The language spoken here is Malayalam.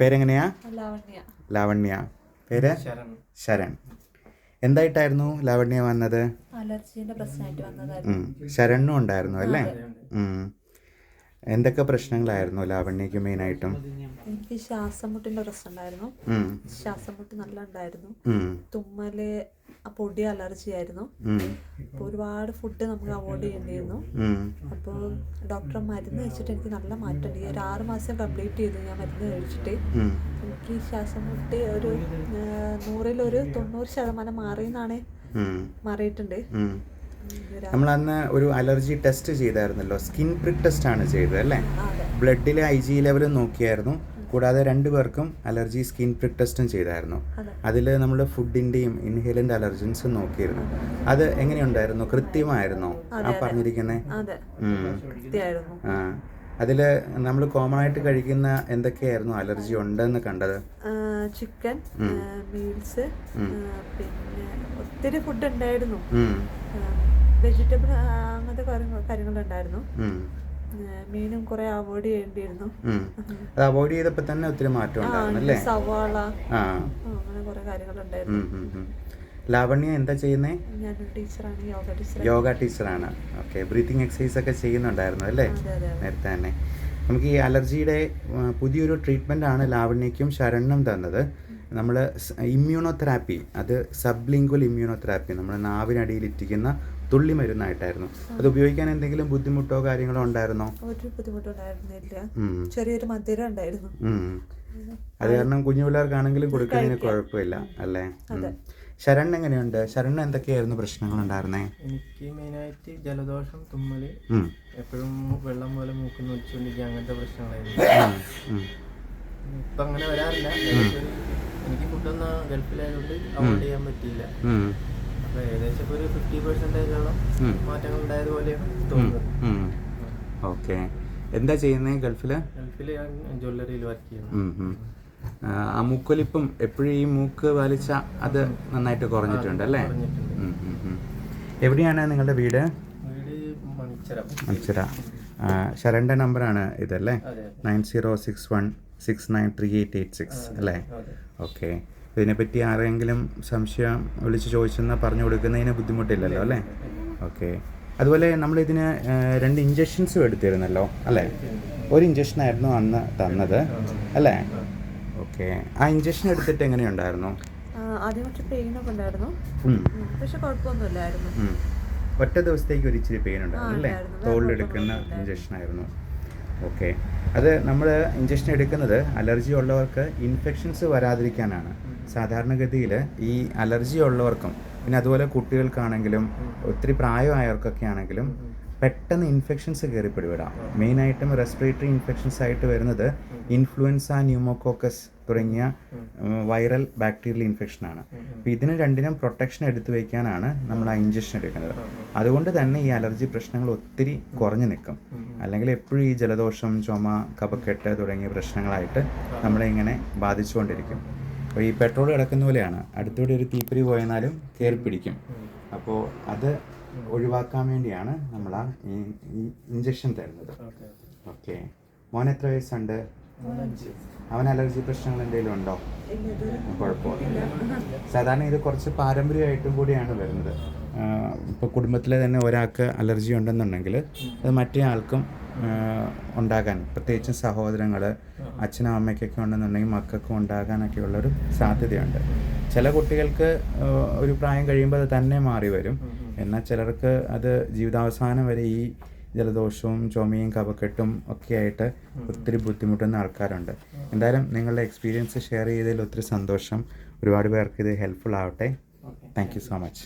പേരെങ്ങനെയാ? ലാവണ്യ. ലാവണ്യ. പേര്? ശരൺ. ശരൺ. എന്തായിട്ടായിരുന്നു ലാവണ്യ വന്നത്? ശരണും. ഉണ്ടായിരുന്നു അല്ലേ? എന്തൊക്കെ പ്രശ്നങ്ങളായിരുന്നു ലാവണ്യക്ക് മെയിൻ ആയിട്ടും എനിക്ക് ശ്വാസം മുട്ടിന്റെ പ്രശ്നം ഉണ്ടായിരുന്നു. ശ്വാസം മുട്ട് നല്ല ഉണ്ടായിരുന്നു. തുമ്മൽ പൊടി അലർജി ആയിരുന്നു. ഒരുപാട് ഫുഡ് നമുക്ക് അവോയ്ഡ് ചെയ്യേണ്ടിയിരുന്നു. അപ്പോൾ ഡോക്ടർ മരുന്ന് കഴിച്ചിട്ട് എനിക്ക് നല്ല മാറ്റമുണ്ട്. ഈ ഒരു ആറ് മാസം കംപ്ലീറ്റ് ചെയ്തു. ഞാൻ മരുന്ന് കഴിച്ചിട്ട്. എനിക്ക് ഈ ശ്വാസം മുട്ട് ഒരു നൂറിലൊരു തൊണ്ണൂറ് ശതമാനം മാറിയെന്നാണ് എന്നാണ് മാറിയിട്ടുണ്ട്. നമ്മൾ അന്ന് ഒരു അലർജി ടെസ്റ്റ് ചെയ്തായിരുന്നല്ലോ. സ്കിൻ പ്രിക് ടെസ്റ്റ് ആണ് ചെയ്തത് അല്ലേ? ബ്ലഡിലെ ഐ ജി ലെവലും നോക്കിയായിരുന്നു. കൂടാതെ രണ്ടുപേർക്കും അലർജി സ്കിൻ പ്രിക് ടെസ്റ്റും ചെയ്തായിരുന്നു. അതെ. അതിൽ നമ്മൾ ഫുഡിന്റെയും ഇൻഹേലന്റ് അലർജൻസും നോക്കിയിരുന്നു. അത് എങ്ങനെയുണ്ടായിരുന്നു? കൃത്യമായിരുന്നോ? ആ പറഞ്ഞിരിക്കുന്നത് അതിൽ നമ്മൾ കോമൺ ആയിട്ട് കഴിക്കുന്ന എന്തൊക്കെയായിരുന്നു അലർജി ഉണ്ടെന്ന് കണ്ടത്? ചിക്കൻ മീൽസ് പിന്നെ ഒത്തിരി ഫുഡ് ഉണ്ടായിരുന്നു. വെജിറ്റബിൾ അങ്ങനത്തെ കാര്യങ്ങളുണ്ടായിരുന്നു. മീനും കുറെ അവോയ്ഡ് ചെയ്യേണ്ടിയിരുന്നു. അത് അവോയ്ഡ് ചെയ്തപ്പോൾ തന്നെ ഒത്തിരി മാറ്റം ഉണ്ടായിരുന്നല്ലേ സവാള അങ്ങനെ കുറെ കാര്യങ്ങളുണ്ടായിരുന്നു. ലാവണ്യ എന്താ ചെയ്യുന്നേ? യോഗ ടീച്ചറാണ്. ഓക്കെ. ബ്രീത്തിങ് എക്സസൈസ് ഒക്കെ ചെയ്യുന്നുണ്ടായിരുന്നു അല്ലേ? നേരത്തെ തന്നെ. നമുക്ക് ഈ അലർജിയുടെ പുതിയൊരു ട്രീറ്റ്മെന്റ് ആണ് ലാവണ്യയ്ക്കും ശരണ്യം തന്നത്. നമ്മൾ ഇമ്മ്യൂണോതെറാപ്പി അത് സബ്ലിംഗ്വൽ ഇമ്മ്യൂണോതെറാപ്പി നമ്മൾ നാവിനടിയിൽ ഇറ്റിക്കുന്ന തുള്ളി മരുന്നായിട്ടായിരുന്നു. അത് ഉപയോഗിക്കാൻ എന്തെങ്കിലും ബുദ്ധിമുട്ടോ കാര്യങ്ങളോ ഉണ്ടായിരുന്നോ? ഒരു ബുദ്ധിമുട്ടുണ്ടായിരുന്നില്ല. ഉം. ചെറിയൊരു മധുരം ഉണ്ടായിരുന്നു. അത് കാരണം കുഞ്ഞു പിള്ളേർക്കാണെങ്കിലും കൊടുക്കുന്നതിന് കുഴപ്പമില്ല അല്ലേ? ശരണ് ശരൺ എങ്ങനെയുണ്ട്? ശരണ് എന്തൊക്കെയായിരുന്നു പ്രശ്നങ്ങൾ ഉണ്ടായിരുന്നേ എനിക്ക് മെയിനായിട്ട് ജലദോഷം തുമ്മൽ എപ്പോഴും വെള്ളം പോലെ മൂക്കുന്ന ഒലിച്ചുകൊണ്ടിരിക്കുക അങ്ങനത്തെ പ്രശ്നങ്ങളായിരുന്നു. ഇപ്പൊ. അങ്ങനെ വരാറില്ല. എനിക്ക് ഫുഡൊന്നും ഗൾഫിലായതുകൊണ്ട് അവോയ്ഡ് ചെയ്യാൻ പറ്റിയില്ല. ഏകദേശം ഒരു ഫിഫ്റ്റി പെർസെന്റേജോളം. മാറ്റങ്ങൾ ഉണ്ടായതുപോലെയാണ് ഉം. തോന്നുന്നത്. ഓക്കെ. എന്താ ചെയ്യുന്നത് ഗൾഫിൽ ഗൾഫിൽ ഞാൻ ജ്വല്ലറിയിൽ വർക്ക് ചെയ്യുന്നു. ആ മൂക്കൊലിപ്പം എപ്പോഴും ഈ മൂക്ക് വലിച്ച അത് നന്നായിട്ട് കുറഞ്ഞിട്ടുണ്ട് അല്ലേ. എവിടെയാണ് നിങ്ങളുടെ വീട്? മണിച്ചിറ. ശരണ്ട നമ്പറാണ് ഇതല്ലേ? Nine zero six one six nine three eight eight six അല്ലേ? ഓക്കെ. ഇതിനെപ്പറ്റി ആരെങ്കിലും സംശയം വിളിച്ച് ചോദിച്ചെന്നാൽ പറഞ്ഞു കൊടുക്കുന്നതിന് ബുദ്ധിമുട്ടില്ലല്ലോ അല്ലേ? ഓക്കെ. അതുപോലെ നമ്മളിതിന് ഇതിന് രണ്ട് ഇഞ്ചക്ഷൻസും എടുത്തിരുന്നല്ലോ അല്ലേ? ഒരു ഇഞ്ചക്ഷനായിരുന്നു അന്ന് തന്നത് അല്ലേ? ഓക്കെ. ആ ഇഞ്ചക്ഷൻ എടുത്തിട്ട് എങ്ങനെയുണ്ടായിരുന്നു? ആ, ആദ്യം കുറച്ച് പെയിനൊക്കെ ഉണ്ടായിരുന്നു. ഉം. ഉം, പക്ഷെ കുഴപ്പമൊന്നുമില്ലായിരുന്നു. ഉം. ഒറ്റ ദിവസത്തേക്ക് ഒരു ഇച്ചിരി പെയിൻ ഉണ്ടായിരുന്നു അല്ലേ? തോളിലെടുക്കുന്ന ഇഞ്ചക്ഷൻ ആയിരുന്നു. ഓക്കെ. അത് നമ്മൾ ഇഞ്ചക്ഷൻ എടുക്കുന്നത് അലർജി ഉള്ളവർക്ക് ഇൻഫെക്ഷൻസ് വരാതിരിക്കാനാണ്. സാധാരണഗതിയിൽ ഈ അലർജി ഉള്ളവർക്കും പിന്നെ അതുപോലെ കുട്ടികൾക്കാണെങ്കിലും ഒത്തിരി പ്രായമായവർക്കൊക്കെ ആണെങ്കിലും പെട്ടെന്ന് ഇൻഫെക്ഷൻസ് കയറി പിടിവിടാം മെയിനായിട്ടും റെസ്പിറേറ്ററി ഇൻഫെക്ഷൻസ് ആയിട്ട് വരുന്നത് ഇൻഫ്ലുവൻസ ന്യൂമോകോക്കസ് തുടങ്ങിയ വൈറൽ ബാക്ടീരിയൽ ഇൻഫെക്ഷനാണ്. അപ്പോൾ ഇതിന് രണ്ടിനും പ്രൊട്ടക്ഷൻ എടുത്തു വയ്ക്കാനാണ് നമ്മൾ ആ ഇഞ്ചക്ഷൻ എടുക്കുന്നത്. അതുകൊണ്ട് തന്നെ ഈ അലർജി പ്രശ്നങ്ങൾ ഒത്തിരി കുറഞ്ഞു നിൽക്കും. അല്ലെങ്കിൽ എപ്പോഴും ഈ ജലദോഷം ചുമ കപക്കെട്ട് തുടങ്ങിയ പ്രശ്നങ്ങളായിട്ട് നമ്മളെ ഇങ്ങനെ ബാധിച്ചുകൊണ്ടിരിക്കും. അപ്പോൾ ഈ പെട്രോൾ കിടക്കുന്ന പോലെയാണ്. അടുത്തൂടെ ഒരു തീപ്പിരി പോയെന്നാലും കയറി പിടിക്കും. അപ്പോൾ അത് ഒഴിവാക്കാൻ വേണ്ടിയാണ് നമ്മൾ ആ ഈ ഇഞ്ചക്ഷൻ തരുന്നത്. ഓക്കെ മോൻ എത്ര വയസ്സുണ്ട്? അവൻ അലർജി പ്രശ്നങ്ങൾ എന്തെങ്കിലും ഉണ്ടോ? കുഴപ്പമില്ല. സാധാരണ ഇത് കുറച്ച് പാരമ്പര്യമായിട്ടും കൂടിയാണ് വരുന്നത്. ഇപ്പോൾ കുടുംബത്തിലെ തന്നെ ഒരാൾക്ക് അലർജി ഉണ്ടെന്നുണ്ടെങ്കിൽ അത് മറ്റേ ആൾക്കും ഉണ്ടാകാൻ പ്രത്യേകിച്ചും സഹോദരങ്ങൾ അച്ഛനും അമ്മയ്ക്കൊക്കെ ഉണ്ടെന്നുണ്ടെങ്കിൽ മക്കൾക്കും ഉണ്ടാകാനൊക്കെ ഉള്ളൊരു സാധ്യതയുണ്ട്. ചില കുട്ടികൾക്ക് ഒരു പ്രായം കഴിയുമ്പോൾ അത് തന്നെ മാറി വരും. എന്നാൽ ചിലർക്ക് അത് ജീവിതാവസാനം വരെ ഈ ജലദോഷവും ചുമയും കഫക്കെട്ടും ഒക്കെ ആയിട്ട് ഒത്തിരി ബുദ്ധിമുട്ടുന്ന ആൾക്കാരുണ്ട്. എന്തായാലും നിങ്ങളുടെ എക്സ്പീരിയൻസ് ഷെയർ ചെയ്തതിൽ ഒത്തിരി സന്തോഷം. ഒരുപാട് പേർക്ക് ഇത് ഹെൽപ്ഫുൾ ആവട്ടെ. Thank you so much.